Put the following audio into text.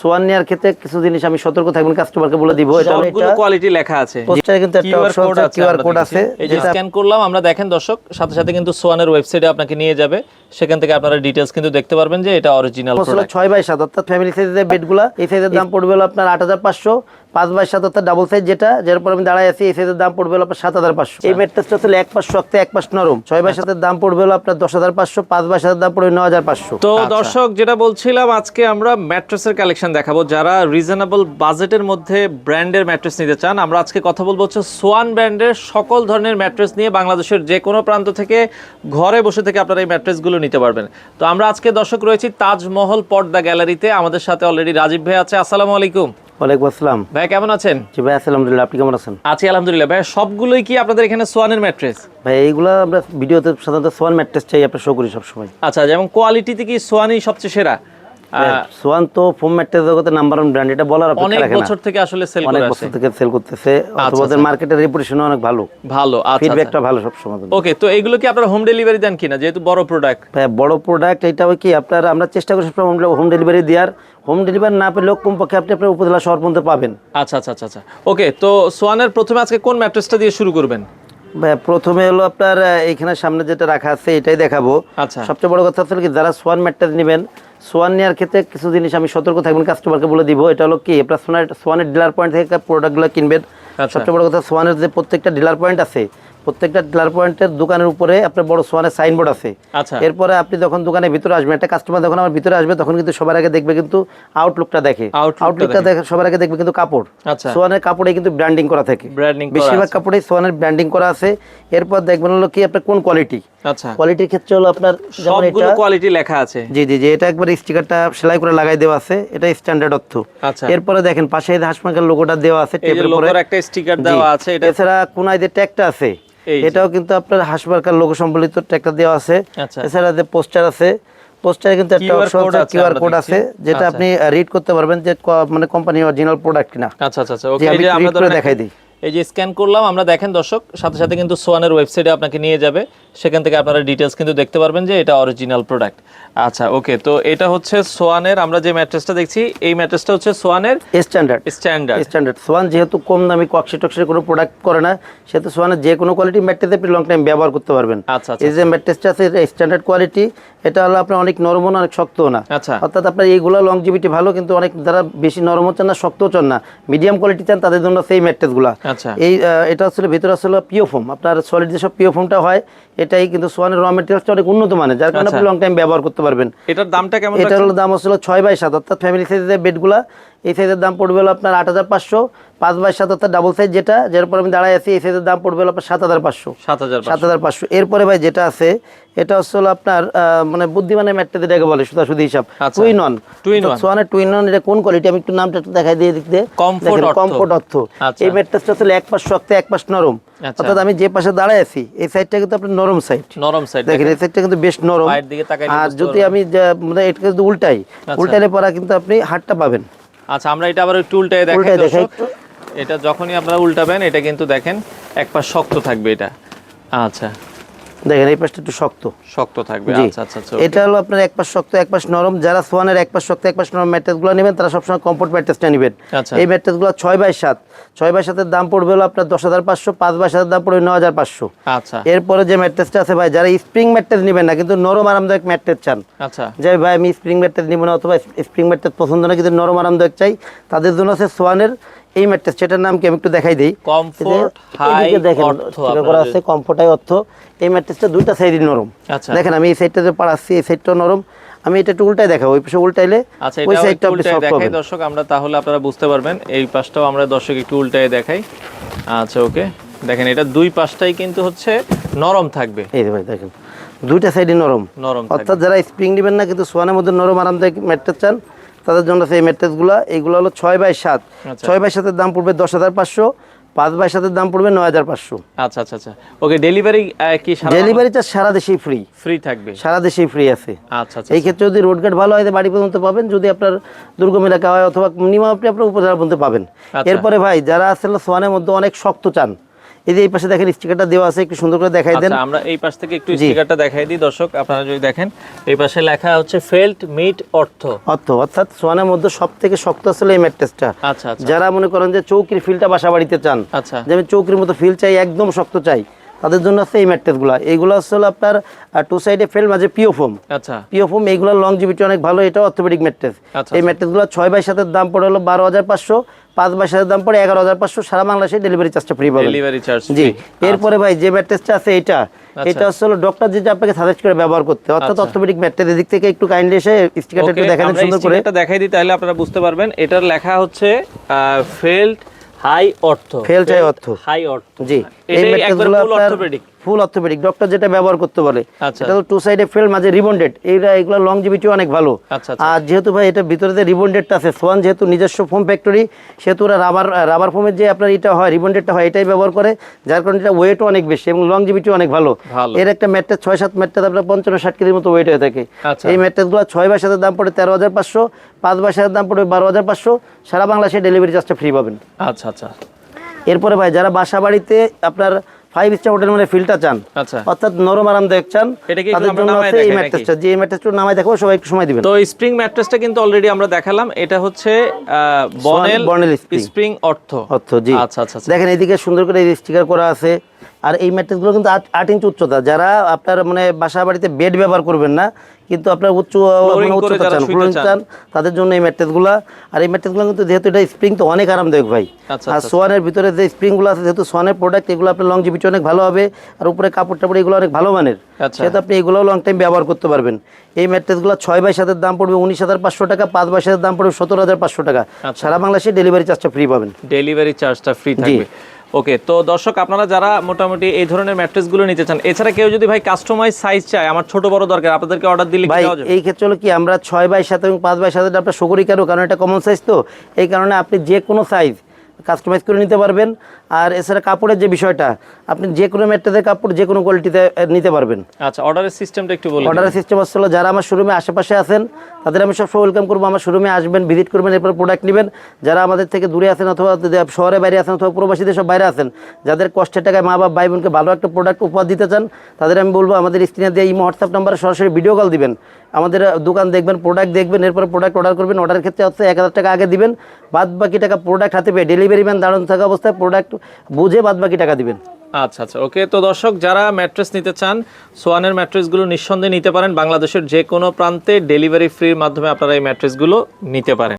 Schwann নেওয়ার ক্ষেত্রে কিছু জিনিস আমি সতর্ক থাকবেন কাস্টমারকে বলে দিব। এটা সবগুলো কোয়ালিটি লেখা আছে। পোস্টারে কিন্তু একটা অপশন আছে আছে কিউআর কোড আছে এই যে যেটা স্ক্যান করলাম আমরা দেখেন দর্শক সাথে সাথে কিন্তু সোয়ানের ওয়েবসাইটে আপনাকে নিয়ে যাবে। সেখান থেকে আপনারা ডিটেলস কিন্তু দেখতে পারবেন যে এটা অরিজিনাল প্রোডাক্ট ছয় বাই সাত অর্থাৎ ফ্যামিলি সাইজের বেডগুলা এই সাইজের দাম পড়বে হলো আপনার আট হাজার পাঁচশো পাঁচ বাই সাত অর্থাৎ ডাবল সাইজ যেটা যার পর আমি দাঁড়ায় আছি এই সাইজের দাম পড়বে হলো আপনার সাত হাজার পাঁচশো। এই ম্যাট্রেসটা হচ্ছে এক পাঁচ শক্ত এক পাঁচ নরম। ছয় বাই সাতের দাম পড়বে হলো আপনার দশ হাজার পাঁচশো পাঁচ বাই সাতের দাম পড়বে ন হাজার পাঁচশো। তো দর্শক যেটা বলছিলাম আজকে আমরা ম্যাট্রেসের কালেকশন দেখাবো। যারা রিজনেবল বাজেটের মধ্যে ব্র্যান্ডের ম্যাট্রেস নিতে চান আমরা আজকে কথা বলব হচ্ছে সোয়ান ব্র্যান্ডের সকল ধরনের ম্যাট্রেস নিয়ে বাংলাদেশের যে কোনো প্রান্ত থেকে ঘরে বসে থেকে আপনারা এই ম্যাট্রেসগুলো নিতে পারবেন। তো আমরা আজকে দর্শক রয়েছি তাজমহল পর্দা গ্যালারিতে। আমাদের সাথে অলরেডি রাজীব ভাই আছে। আসসালামু আলাইকুম। ওয়ালাইকুম আসসালাম। ভাই কেমন আছেন? জি ভাই আলহামদুলিল্লাহ আপনি কেমন আছেন? আছি আলহামদুলিল্লাহ। ভাই সবগুলোই কি আপনাদের এখানে সোয়ানের ম্যাট্রেস ভাই এইগুলো আমরা ভিডিওতে সাধারণত সোয়ান ম্যাট্রেস চাই আপনার শো করি সবসময়। আচ্ছা যেমন কোয়ালিটিতে কি সোয়ানই সবচেয়ে সেরা? সোয়ান তো ফোম ম্যাট্রেস জগতে নাম্বার ওয়ান ব্র্যান্ড এটা বলার অপেক্ষা রাখে না। বছর থেকে আসলে সেল অনেক বছর থেকে সেল করতেছে অথবা ওদের মার্কেটের রেপুটেশন অনেক ভালো। ভালো আচ্ছা আচ্ছা। ফিডব্যাকটা ভালো সব সময় ওকে তো এগুলো কি আপনারা হোম ডেলিভারি দেন কিনা যেহেতু বড় প্রোডাক্ট ভাই বড় প্রোডাক্ট এটা কি আপনার আমরা চেষ্টা করি সবসময় হোম ডেলিভারি দেওয়ার। হোম ডেলিভারি না পেলেও কমপক্ষে আপনি আপনার উপজেলা শহর পর্যন্ত পাবেন। আচ্ছা আচ্ছা আচ্ছা আচ্ছা। ওকে তো সোয়ানের প্রথমে আজকে কোন ম্যাট্রেসটা দিয়ে শুরু করবেন? প্রথমে হলো আপনার আহ, এইখানে সামনে যেটা রাখা আছে এটাই দেখাবো। আচ্ছা। সবচেয়ে বড় কথা হচ্ছে কি যারা সোয়ান ম্যাট্রেস নেবেন সোয়ান নেওয়ার ক্ষেত্রে কিছু জিনিস আমি সতর্ক থাকবেন কাস্টমারকে বলে দিব এটা হলো কি আপনার সোয়ানের সোয়ানের ডিলার পয়েন্ট থেকে প্রোডাক্টগুলো কিনবেন আচ্ছা। সবচেয়ে বড় কথা সোয়ানের যে প্রত্যেকটা ডিলার পয়েন্ট আছে প্রত্যেকটা ডিলার পয়েন্টের দোকানের উপরে আপনার বড় সোয়ানের সাইনবোর্ড আছে। আচ্ছা। এরপরে আপনি যখন দোকানের ভিতরে আসবেন একটা কাস্টমার যখন আমার ভিতরে আসবে তখন কিন্তু সবার আগে দেখবে কিন্তু আউটলুকটা দেখে। আউটলুকটা দেখে। সবার আগে দেখবে কিন্তু কাপড়। আচ্ছা। সোয়ানের কাপড়ে কিন্তু ব্র্যান্ডিং করা থাকে। বেশিরভাগ কাপড়ে সোয়ানের ব্র্যান্ডিং করা আছে। এরপর দেখবেন হলো কি আপনার কোন কোয়ালিটি আচ্ছা। কোয়ালিটির ক্ষেত্রে হলো আপনার সবগুলো কোয়ালিটি লেখা আছে। জি জি জি এটা একবার স্টিকারটা সেলাই করে লাগাই দেওয়া আছে। এটা স্ট্যান্ডার্ড অর্থ। আচ্ছা। এরপরে দেখেন পাশে হাসপাতাল লোগোটা দেওয়া আছে যে উপরে। একটা স্টিকার দেওয়া আছে এটা এছাড়া কোনায় যে ট্যাগটা আছে। এটাও কিন্তু আপনার হাসপাতাল লোক সম্বলিত ট্যাগটা দেওয়া আছে। আচ্ছা। এছাড়া যে পোস্টার আছে পোস্টারে কিন্তু একটা অপশন আছে কিউআর কোড আছে যেটা আচ্ছা। আপনি রিড করতে পারবেন যে মানে কোম্পানি অরিজিনাল প্রোডাক্ট কিনা। আচ্ছা আচ্ছা আচ্ছা। ওকে এই আমি যে আমরা ধরেন দেখাই দিই। এই যে স্ক্যান করলাম আমরা দেখেন দর্শক সাথে সাথে কিন্তু সোয়ানের ওয়েবসাইটে আপনাকে নিয়ে যাবে। সেখান থেকে আপনারা ডিটেলস কিন্তু দেখতে পারবেন যে এটা অরিজিনাল প্রোডাক্ট আচ্ছা ওকে তো এটা হচ্ছে সোয়ানের আমরা যে ম্যাট্রেসটা দেখছি এই ম্যাট্রেসটা হচ্ছে সোয়ানের স্ট্যান্ডার্ড স্ট্যান্ডার্ড স্ট্যান্ডার্ড সোয়ান যেহেতু কম দামি কক্সি টক্সির কোনো প্রোডাক্ট করে না সেহেতু সোয়ানের যে কোনো কোয়ালিটি ম্যাট্রেস আপনি লং টাইম ব্যবহার করতে পারবেন। আচ্ছা আচ্ছা। এই যে ম্যাট্রেসটা আছে স্ট্যান্ডার্ড কোয়ালিটি এটা হলো আপনার অনেক নরমও না অনেক শক্তও না। আচ্ছা। অর্থাৎ আপনার এইগুলো লংজিভিটি ভালো কিন্তু অনেক যারা বেশি নরমও চান না শক্তও চান না মিডিয়াম কোয়ালিটি চান তাদের জন্য সেই ম্যাট্রেসগুলো আচ্ছা। এই এটা আসলে ভিতরে আসলে পিও ফোম আপনার সলিড যেসব পিও ফোমটা হয় এটাই কিন্তু সোয়ানের র মেটেরিয়ালসটা অনেক উন্নত মানের যার কারণে আপনি লং টাইম ব্যবহার করতে পারবেন। এটার দামটা কেমন এটার দাম আসলে ছয় বাই সাত অর্থাৎ ফ্যামিলি সাইজের বেডগুলা এই সাইজের দাম পড়বে হলো আপনার আট হাজার পাঁচশো। পাঁচ বাই সাত অর্থাৎ ডাবল সাইজ যেটা যার পর আমি দাঁড়ায় আছি এই সাইজের দাম পড়বে হলো আপনার সাত হাজার পাঁচশো। সাত হাজার সাত হাজার পাঁচশো। এরপরে ভাই যেটা আছে এটা হচ্ছে হলো আপনার মানে বুদ্ধিমানের ম্যাটটা যেটাকে বলে সুদা সুদি হিসাব। আচ্ছা। Twin on Twin on। সোয়ানের টুইন অন এটা কোন কোয়ালিটি আমি একটু নামটা একটু দেখাই দিয়ে দিতে। অর্থ। কমফোর্ট অর্থ। আচ্ছা। এই ম্যাট্রেসটা আসলে এক পাশ শক্ত এক পাশ নরম। আচ্ছা। অর্থাৎ আমি যে পাশে দাঁড়ায় আছি এই সাইডটা কিন্তু আপনার নরম সাইড নরম সাইড দেখেন এই সাইডটা কিন্তু বেশ নরম। আর যদি আমি মানে এটা যদি উল্টাই। উল্টাইলে পরা কিন্তু আপনি হাতটা পাবেন। আচ্ছা আমরা এটা আবার একটু উল্টায় দেখাই। দর্শক। এটা যখনই আপনারা উল্টাবেন এটা কিন্তু দেখেন এক পাশ শক্ত থাকবে এটা। আচ্ছা। দেখেন এই পাশটা একটু শক্ত। শক্ত থাকবে। আচ্ছা আচ্ছা আচ্ছা এটা হলো আপনার এক পাশ শক্ত এক পাশ নরম। যারা সোয়ানের এক পাশ শক্ত এক পাশ নরম ম্যাট্রেসগুলো নেবেন তারা সবসময় কমফোর্ট ম্যাট্রেসটা নেবেন। আচ্ছা। এই ম্যাট্রেসগুলো ছয় বাই সাত। ছয় বাই সাতের দাম পড়বে হলো আপনার দশ হাজার পাঁচশো পাঁচ বাই সাতের দাম পড়বে ন হাজার পাঁচশো। আচ্ছা। এরপরে যে ম্যাট্রেসটা আছে ভাই যারা স্প্রিং ম্যাট্রেস নেবেন না কিন্তু নরম আরামদায়ক ম্যাট্রেস চান। আচ্ছা। যে ভাই আমি স্প্রিং ম্যাট্রেস নিব না অথবা স্প্রিং ম্যাট্রেস পছন্দ না কিন্তু নরম আরামদায়ক চাই তাদের জন্য আছে সোয়ানের এই ম্যাট্রেস সেটার নাম কি আমি একটু দেখাই দিই। কমফোর্ট হাই করা আছে কমফোর্টাই অর্থ। এই ম্যাট্রেসটা দুইটা সাইডই নরম। আচ্ছা। দেখেন আমি এই সাইডটা যে পাড়াচ্ছি এই সাইডটাও নরম। আমি এটা একটু উল্টাই দেখাবো ওই পাশে উল্টাইলে আচ্ছা ওই সাইডটা আপনি সফট পাবেন। দর্শক আমরা তাহলে আপনারা বুঝতে পারবেন এই পাশটাও আমরা দর্শক একটু উল্টায় দেখাই। আচ্ছা ওকে। দেখেন এটা দুই পাশটাই কিন্তু হচ্ছে নরম থাকবে। এই ভাই দেখেন দুইটা সাইডই নরম। নরম অর্থাৎ যারা স্প্রিং নেবেন না কিন্তু সোয়ানের মধ্যে নরম আরামদায়ক ম্যাট্রেস চান তাদের জন্য সেই ম্যাট্রেসগুলো এইগুলো হলো ছয় বাই সাত। আচ্ছা। ছয় বাই সাতের দাম পড়বে দশ হাজার পাঁচশো পাঁচ বাই সাতের দাম পড়বে নয় হাজার পাঁচশো। আচ্ছা আচ্ছা আচ্ছা। ওকে ডেলিভারি কি ডেলিভারি চার্জ সারা দেশেই ফ্রি ফ্রি থাকবে? সারা দেশেই ফ্রি আছে। আচ্ছা আচ্ছা এই ক্ষেত্রে যদি রোড ঘাট ভালো হয় বাড়ি পর্যন্ত পাবেন। যদি আপনার দুর্গম এলাকা হয় অথবা মিনিমাম আপনি আপনার উপজেলা পর্যন্ত পাবেন। আচ্ছা। এরপরে ভাই যারা আসলে সোয়ানের মধ্যে অনেক শক্ত চান এই যে এই পাশে দেখেন স্টিকারটা দেওয়া আছে একটু সুন্দর করে দেখাই দেন। আচ্ছা আমরা এই পাশ থেকে একটু স্টিকারটা দেখাই দিই দর্শক আপনারা যদি দেখেন এই পাশে লেখা হচ্ছে ফেল্ট মিট অর্থ। অর্থ অর্থাৎ সোয়ানের মধ্যে সব থেকে শক্ত আসলে এই ম্যাট্রেসটা। আচ্ছা আচ্ছা। যারা মনে করেন যে চৌকির ফিলটা বাসা বাড়িতে চান আচ্ছা। যে আমি চৌকির মতো ফিল চাই একদম শক্ত চাই তাদের জন্য আছে এই ম্যাট্রেসগুলো। এইগুলো আসলে আপনার টু সাইডে ফেল মাঝে পিও ফোম আচ্ছা। পিও ফোম এইগুলোর লংজিভিটি অনেক ভালো এটা অর্থোপেডিক ম্যাট্রেস। আচ্ছা, এই ম্যাট্রেসগুলো ছয় বাই সাতের দাম পড়ে হলো বারো হাজার পাঁচশো। পাঁচ বাই সাতের দাম পড়ে এগারো হাজার পাঁচশো সারা বাংলাদেশে ডেলিভারি চার্জটা ফ্রি পাবেন। ডেলিভারি চার্জ জি এরপরে ভাই যে ম্যাট্রেসটা আছে এটা এটা আসলে ডক্টর যেটা আপনাকে সাজেস্ট করে ব্যবহার করতে। অর্থাৎ আচ্ছা। অর্থোপেডিক ম্যাট্রেস দিক থেকে একটু কাইন্ডলি এসে স্টিকারটা একটু দেখান সুন্দর করে। এটা দেখাই দিই তাহলে আপনারা বুঝতে পারবেন। এটার লেখা হচ্ছে ফেল্ড হাই অর্থ Felt high অর্থ। হাই অর্থ জি এই ম্যাট্রেসগুলো আপনার অর্থোপেডিক ফুল অর্থোপেডিক। ডক্টর যেটা ব্যবহার করতে বলে। আচ্ছা। এটা তো টু সাইডে ফেল মাঝে রিবন্ডেড এইটা এগুলো লংজিভিটি অনেক ভালো। আচ্ছা, আচ্ছা। আর যেহেতু ভাই এটা ভিতরে যে রিবন্ডেডটা আছে সোয়ান যেহেতু নিজস্ব ফোম ফ্যাক্টরি সেহেতু ওরা রাবার রাবার ফোমের যে আপনার এটা হয় রিবন্ডেডটা হয় এটাই ব্যবহার করে যার কারণে এটা ওয়েটও অনেক বেশি এবং লং লংজিভিটি অনেক ভালো। এর একটা ম্যাট্রেস ছয় সাত ম্যাট্রেস আপনার পঞ্চান্ন ষাট কেজির মতো ওয়েট হয়ে থাকে। আচ্ছা। এই ম্যাট্রেসগুলো ছয় বাই সাতের দাম পড়ে তেরো হাজার পাঁচশো পাঁচ বাই সাতের দাম পড়বে বারো হাজার পাঁচশো। সারা বাংলাদেশে ডেলিভারি চার্জটা ফ্রি পাবেন। আচ্ছা আচ্ছা। এরপরে ভাই যারা বাসা বাড়িতে আপনার ফাইভ স্টার হোটেল মানে ফিলটা চান। আচ্ছা। অর্থাৎ নরম আরামদায়ক চান। এটা কি তাদের জন্য আছে এই ম্যাট্রেসটা যে ম্যাট্রেসটা নামায় দেখাবো সবাই একটু সময় দিবেন। তো স্প্রিং ম্যাট্রেসটা কিন্তু অলরেডি আমরা দেখালাম। এটা হচ্ছে বনেল বনেল স্প্রিং অর্থ অর্থ জি। আচ্ছা আচ্ছা আচ্ছা। দেখেন এদিকে সুন্দর করে স্টিকার করা আছে। আর এই ম্যাট্রেসগুলো কিন্তু আট ইঞ্চ উচ্চতা যারা আপনার মানে বাসা বাড়িতে বেড ব্যবহার করবেন না কিন্তু আপনার উচ্চ মানে উচ্চতা চান flooring চান। তাদের জন্য এই ম্যাট্রেসগুলো আর এই ম্যাট্রেসগুলো কিন্তু যেহেতু এটা স্প্রিং তো অনেক আরামদায়ক ভাই আচ্ছা, আর আচ্ছা। সোয়ানের ভিতরে যে স্প্রিংগুলো আছে যেহেতু সোয়ানের প্রোডাক্ট এগুলো আপনার লংজিভিটি অনেক ভালো হবে আর উপরে কাপড় টাপড় এগুলো অনেক ভালো মানের আচ্ছা। সেহেতু আপনি এগুলোও লং টাইম ব্যবহার করতে পারবেন এই ম্যাট্রেসগুলো ছয় বাই সাতের দাম পড়বে উনিশ হাজার পাঁচশো টাকা পাঁচ বাই সাতের দাম পড়বে সতেরো হাজার পাঁচশো টাকা আচ্ছা। সারা বাংলাদেশে ডেলিভারি চার্জটা ফ্রি পাবেন ডেলিভারি চার্জটা ফ্রি থাকবে ওকে তো দর্শক আপনারা যারা মোটামুটি এই ধরনের ম্যাট্রেসগুলো নিতে চান এছাড়া কেউ যদি ভাই কাস্টমাইজ সাইজ চায় আমার ছোট বড় দরকার আপনাদেরকে অর্ডার দিলে ভাই এই ক্ষেত্রে হলো কি আমরা ছয় বাই সাত এবং পাঁচ বাই সাতের আপনার শকরি কারও কারণ এটা কমন সাইজ তো এই কারণে আপনি যে কোনো সাইজ কাস্টমাইজ করে নিতে পারবেন। আর এছাড়া কাপড়ের যে বিষয়টা আপনি যে কোনো ম্যাট্রেসের কাপড় যে কোনো কোয়ালিটিতে নিতে পারবেন। আচ্ছা অর্ডারের সিস্টেমটা একটু বলুন অর্ডারের সিস্টেম আসলে যারা আমার শোরুমে আশেপাশে আছেন তাদের আমি সবসময় ওয়েলকাম করব। আমার শোরুমে আসবেন ভিজিট করবেন, এরপর প্রোডাক্ট নেবেন। যারা আমাদের থেকে দূরে আছেন অথবা শহরে বাইরে আছেন অথবা প্রবাসীদের সব বাইরে আছেন, যাদের কষ্টের টাকায় মা বাবা ভাই বোনকে ভালো একটা প্রোডাক্ট উপহার দিতে চান, তাদের আমি বলব, আমাদের স্ক্রিনে দিয়ে এই হোয়াটসঅ্যাপ নাম্বারে সরাসরি ভিডিও কল দিবেন। আমাদের দোকান দেখবেন প্রোডাক্ট দেখবেন, এরপর প্রোডাক্ট অর্ডার করবেন। অর্ডারের ক্ষেত্রে হচ্ছে এক হাজার টাকা আগে দিবেন। বাদ বাকি টাকা প্রোডাক্ট হাতে পেয়ে ডেলিভারি ম্যান দাঁড়ানো থাকা অবস্থায় প্রোডাক্ট বুঝে বাদ বাকি টাকা দিবেন। আচ্ছা আচ্ছা। ওকে, তো দর্শক, যারা ম্যাট্রেস নিতে চান, সোয়ানের ম্যাট্রেসগুলো নিঃসন্দেহে নিতে পারেন। বাংলাদেশের যে কোনো প্রান্তে ডেলিভারি ফ্রির মাধ্যমে আপনারা এই ম্যাট্রেসগুলো নিতে পারেন।